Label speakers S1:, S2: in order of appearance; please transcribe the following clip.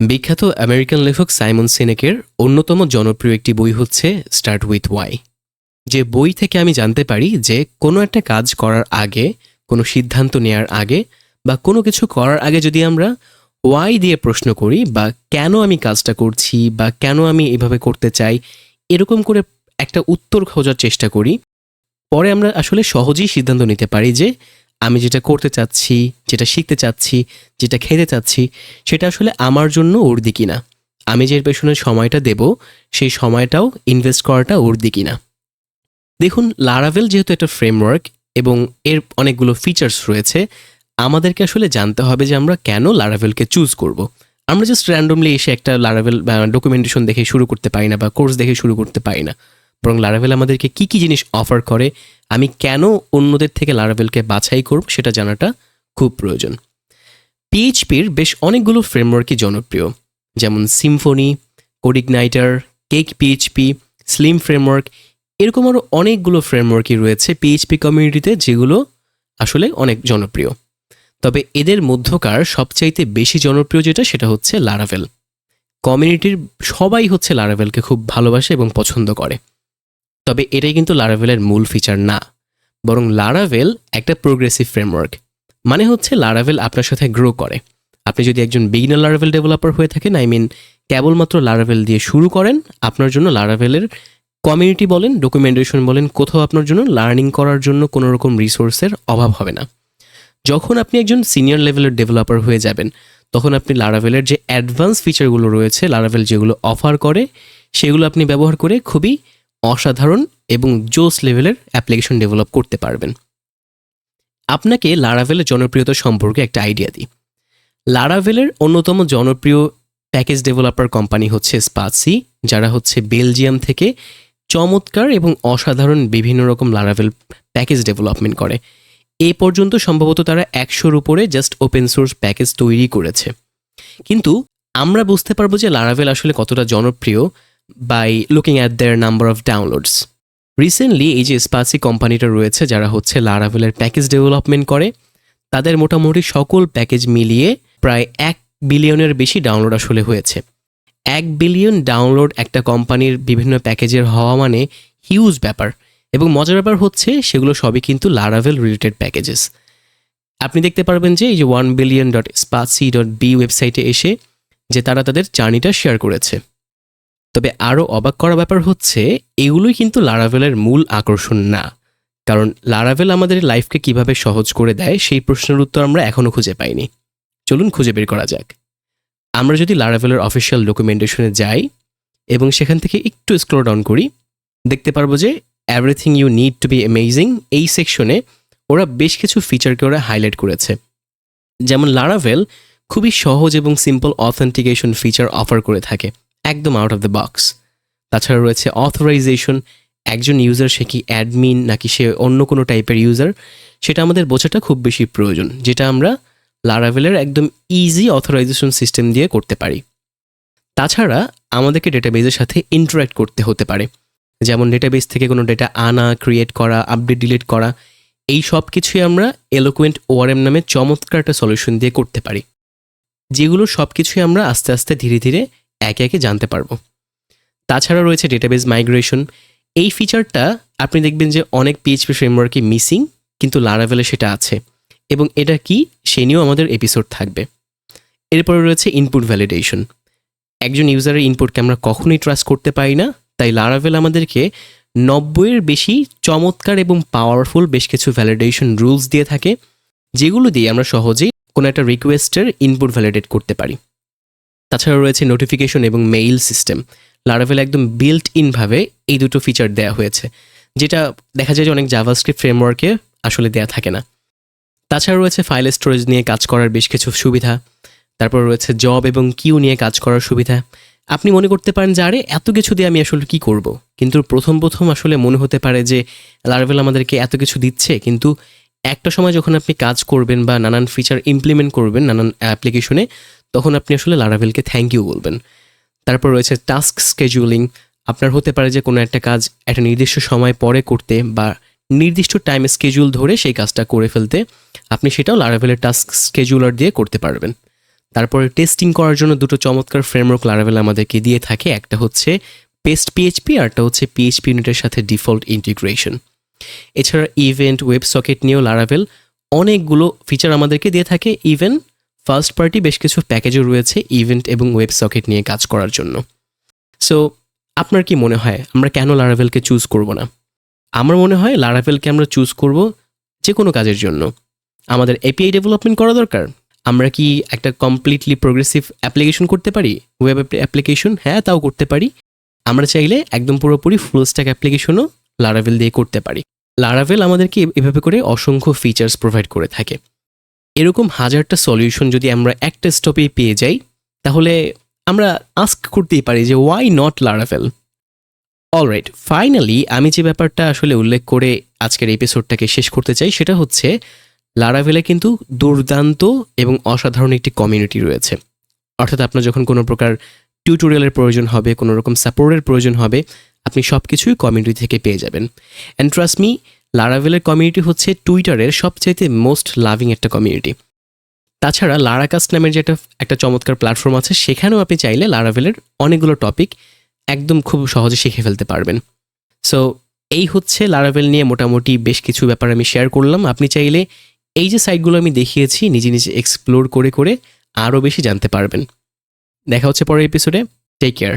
S1: বিখ্যাত আমেরিকান লেখক সাইমন সিনেকের অন্যতম জনপ্রিয় একটি বই হচ্ছে স্টার্ট উইথ ওয়াই। যে বই থেকে আমি জানতে পারি যে কোনো একটা কাজ করার আগে, কোনো সিদ্ধান্ত নেওয়ার আগে বা কোনো কিছু করার আগে যদি আমরা ওয়াই দিয়ে প্রশ্ন করি বা কেন আমি কাজটা করছি বা কেন আমি এভাবে করতে চাই, এরকম করে একটা উত্তর খোঁজার চেষ্টা করি, পরে আমরা আসলে সহজেই সিদ্ধান্ত নিতে পারি যে আমি যেটা করতে চাচ্ছি, যেটা শিখতে চাচ্ছি, যেটা খেতে চাচ্ছি, সেটা আসলে আমার জন্য ওর উর্দি কিনা? আমি যে পেছনে সময়টা দেব, সেই সময়টাও ইনভেস্ট করাটা ওর উর্দি কিনা? দেখুন লারাভেল যেহেতু একটা ফ্রেমওয়ার্ক এবং এর অনেকগুলো ফিচার্স রয়েছে, আমাদেরকে আসলে জানতে হবে যে আমরা কেন লারাভেলকে চুজ করব। আমরা জাস্ট র্যান্ডমলি এসে একটা লারাভেল ডকুমেন্টেশন দেখে শুরু করতে পারি না বা কোর্স দেখে শুরু করতে পারি না। বরং লারাভেল আমাদেরকে কি কি জিনিস অফার করে, আমি কেন অন্যদের থেকে লারাভেলকে বাছাই করব সেটা জানাটা খুব প্রয়োজন। পিএইচপির বেশ অনেকগুলো ফ্রেমওয়ার্কই জনপ্রিয়, যেমন Symfony CodeIgniter cake PHP slim framework এরকম আরও অনেকগুলো ফ্রেমওয়ার্কই রয়েছে পিএইচপি কমিউনিটিতে যেগুলো আসলে অনেক জনপ্রিয়। তবে এদের মধ্যকার সবচাইতে বেশি জনপ্রিয় যেটা সেটা হচ্ছে লারাভেল কমিউনিটির সবাই হচ্ছে লারাভেলকে খুব ভালোবাসে এবং পছন্দ করে। তবে এটাই কিন্তু লারাভেলের মূল ফিচার না। বরং লারাভেল একটা প্রোগ্রেসিভ ফ্রেমওয়ার্ক মানে হচ্ছে লারাভেল আপনার সাথে গ্রো করে। আপনি যদি একজন বিগিনার লারাভেল ডেভেলপার হয়ে থাকেন আই মিন কেবলমাত্র লারাভেল দিয়ে শুরু করেন, আপনার জন্য লারাভেলের কমিউনিটি বলেন ডকুমেন্টেশন বলেন, কোথাও আপনার জন্য লার্নিং করার জন্য কোনো রকম রিসোর্সের অভাব হবে না। যখন আপনি একজন সিনিয়র লেভেলের ডেভেলপার হয়ে যাবেন, তখন আপনি লারাভেলের যে অ্যাডভান্স ফিচারগুলো রয়েছে লারাভেল যেগুলো অফার করে, সেগুলো আপনি ব্যবহার করে খুবই অসাধারণ এবং জোস লেভেলের অ্যাপ্লিকেশন ডেভেলপ করতে পারবেন। আপনাকে লারাভেলের জনপ্রিয়তা সম্পর্কে একটা আইডিয়া দিই। লারাভেলের অন্যতম জনপ্রিয় প্যাকেজ ডেভেলপার কোম্পানি হচ্ছে স্পাসি যারা হচ্ছে বেলজিয়াম থেকে চমৎকার এবং অসাধারণ বিভিন্ন রকম লারাভেল প্যাকেজ ডেভেলপমেন্ট করে। এ পর্যন্ত সম্ভবত তারা একশোর উপরে জাস্ট ওপেন সোর্স প্যাকেজ তৈরি করেছে। কিন্তু আমরা বুঝতে পারব যে লারাভেল আসলে কতটা জনপ্রিয়। By looking at their number of downloads recently এই যে স্পাসি কোম্পানিটা রয়েছে, যারা হচ্ছে লারাভেলের প্যাকেজ ডেভেলপমেন্ট করে, তাদের মোটামুটি সকল প্যাকেজ মিলিয়ে প্রায় এক বিলিয়নের বেশি ডাউনলোড আসলে হয়েছে। এক বিলিয়ন ডাউনলোড একটা কোম্পানির বিভিন্ন প্যাকেজের হওয়া মানে হিউজ ব্যাপার। এবং মজার ব্যাপার হচ্ছে, সেগুলো সবই কিন্তু লারাভেল রিলেটেড প্যাকেজেস আপনি দেখতে পারবেন যে, এই যে one billion dot Spatie dot be ওয়েবসাইটে এসে যে তারা তাদের জার্নিটা শেয়ার করেছে। তবে আরও অবাক করা ব্যাপার হচ্ছে, এগুলোই কিন্তু লারাভেলের মূল আকর্ষণ না। কারণ লারাভেল আমাদের লাইফকে কীভাবে সহজ করে দেয়, সেই প্রশ্নের উত্তর আমরা এখনও খুঁজে পাইনি। চলুন খুঁজে বের করা যাক। আমরা যদি লারাভেলের অফিসিয়াল ডকুমেন্টেশনে যাই এবং সেখান থেকে একটু স্ক্রোল ডাউন করি, দেখতে পারব যে everything you need to be amazing এই সেকশনে ওরা বেশ কিছু ফিচারকে ওরা হাইলাইট করেছে। যেমন লারাভেল খুবই সহজ এবং সিম্পল অথেন্টিকেশন ফিচার অফার করে থাকে। একদম আউট অফ দ্য বক্স তাছাড়া রয়েছে অথরাইজেশন একজন ইউজার সে কি অ্যাডমিন নাকি সে অন্য কোনো টাইপের ইউজার সেটা আমাদের বোঝাটা খুব বেশি প্রয়োজন, যেটা আমরা লারাভেলের একদম ইজি অথরাইজেশন সিস্টেম দিয়ে করতে পারি। তাছাড়া আমাদেরকে ডেটাবেজের সাথে ইন্টারাক্ট করতে হতে পারে। যেমন ডেটাবেস থেকে কোনো ডেটা আনা ক্রিয়েট করা আপডেট ডিলিট করা, এই সব কিছুই আমরা এলোকুয়েন্ট ওআরএম নামে চমৎকার একটা সলিউশন দিয়ে করতে পারি। যেগুলো সব কিছুই আমরা আস্তে আস্তে ধীরে ধীরে একে একে জানতে পারব। তাছাড়া রয়েছে ডেটাবেস মাইগ্রেশন এই ফিচারটা আপনি দেখবেন যে অনেক পিএইচপি ফ্রেমওয়ার্কে মিসিং কিন্তু লারাভেলে সেটা আছে। এবং এটা কি? সে নিয়েও আমাদের এপিসোড থাকবে। এরপরে রয়েছে ইনপুট ভ্যালিডেশন একজন ইউজারের ইনপুটকে আমরা কখনোই ট্রাস্ট করতে পারি না, তাই লারাভেল আমাদেরকে নব্বইয়ের বেশি চমৎকার এবং পাওয়ারফুল বেশ কিছু ভ্যালিডেশন রুলস দিয়ে থাকে, যেগুলো দিয়ে আমরা সহজেই কোনো একটা রিকোয়েস্টের ইনপুট ভ্যালিডেট করতে পারি। তাছাড়া রয়েছে নোটিফিকেশন এবং মেইল সিস্টেম লারাভেল একদম বিল্ট ইনভাবে এই দুটো ফিচার দেওয়া হয়েছে, যেটা দেখা যায় যে অনেক জাভাস্ক্রিপ্ট ফ্রেমওয়ার্কে আসলে দেওয়া থাকে না। তাছাড়া রয়েছে ফাইল স্টোরেজ নিয়ে কাজ করার বেশ কিছু সুবিধা, তারপর রয়েছে জব এবং কিউ নিয়ে কাজ করার সুবিধা। আপনি মনে করতে পারেন যে, আরে, এত কিছু দিয়ে আমি আসলে কি করব? কিন্তু প্রথম প্রথম আসলে মনে হতে পারে যে লারাভেল আমাদেরকে এত কিছু দিচ্ছে। কিন্তু একটা সময় যখন আপনি কাজ করবেন বা নানান ফিচার ইমপ্লিমেন্ট করবেন, নানান অ্যাপ্লিকেশনে তখন আপনি আসলে লারাভেলকে থ্যাংক ইউ বলবেন। তারপর রয়েছে টাস্ক স্কেজুলিং আপনার হতে পারে যে কোনো একটা কাজ একটা নির্দিষ্ট সময় পরে করতে বা নির্দিষ্ট টাইম স্কেজুল ধরে সেই কাজটা করে ফেলতে আপনি সেটাও লারাভেলের টাস্ক স্কেজুলার দিয়ে করতে পারবেন। তারপরে টেস্টিং করার জন্য দুটো চমৎকার ফ্রেমওয়ার্ক লারাভেল আমাদেরকে দিয়ে থাকে। একটা হচ্ছে পেস্ট পিএইচপি আরটা হচ্ছে পিএইচপি ইউনিটের সাথে ডিফল্ট ইন্টিগ্রেশন এছাড়া ইভেন্ট ওয়েব সকেট নিয়েও লারাভেল অনেকগুলো ফিচার আমাদেরকে দিয়ে থাকে। ইভেন ফার্স্ট পার্টি বেশ কিছু প্যাকেজও রয়েছে ইভেন্ট এবং ওয়েব সকেট নিয়ে কাজ করার জন্য। সো আপনার কি মনে হয়, আমরা কেন লারাভেলকে চুজ করব না? আমার মনে হয় লারাভেলকে আমরা চুজ করব যে কোনো কাজের জন্য। আমাদের এপিআই ডেভেলপমেন্ট করা দরকার? আমরা কি একটা কমপ্লিটলি প্রোগ্রেসিভ অ্যাপ্লিকেশন করতে পারি? ওয়েব অ্যাপ্লিকেশন হ্যাঁ তাও করতে পারি। আমরা চাইলে একদম পুরোপুরি ফুল স্ট্যাক অ্যাপ্লিকেশনও লারাভেল দিয়ে করতে পারি। লারাভেল আমাদেরকে এভাবে করে অসংখ্য ফিচার্স প্রোভাইড করে থাকে। এরকম হাজারটা সলিউশন যদি আমরা একটা স্টপে পেয়ে যাই, তাহলে আমরা আস্ক করতেই পারি যে why not Laravel alright finally আমি যে ব্যাপারটা আসলে উল্লেখ করে আজকের এপিসোডটাকে শেষ করতে চাই, সেটা হচ্ছে লারাভেলে কিন্তু দুর্দান্ত এবং অসাধারণ একটি কমিউনিটি রয়েছে। অর্থাৎ আপনার যখন কোনো প্রকার টিউটোরিয়ালের প্রয়োজন হবে, কোনো রকম সাপোর্টের প্রয়োজন হবে, আপনি সব কিছুই কমিউনিটি থেকে পেয়ে যাবেন। অ্যান্ড ট্রাস্ট মি লারাভেলের কমিউনিটি হচ্ছে টুইটারের সবচাইতে মোস্ট লাভিং একটা কমিউনিটি তাছাড়া লারাকাস্ট নামের যে একটা একটা চমৎকার প্ল্যাটফর্ম আছে, সেখানেও আপনি চাইলে লারাভেলের অনেকগুলো টপিক একদম খুব সহজে শিখে ফেলতে পারবেন। সো এই হচ্ছে লারাভেল নিয়ে মোটামুটি বেশ কিছু ব্যাপার আমি শেয়ার করলাম। আপনি চাইলে এই যে সাইটগুলো আমি দেখিয়েছি, নিজে নিজে এক্সপ্লোর করে করে আরও বেশি জানতে পারবেন। দেখা হচ্ছে পরের এপিসোডে টেক কেয়ার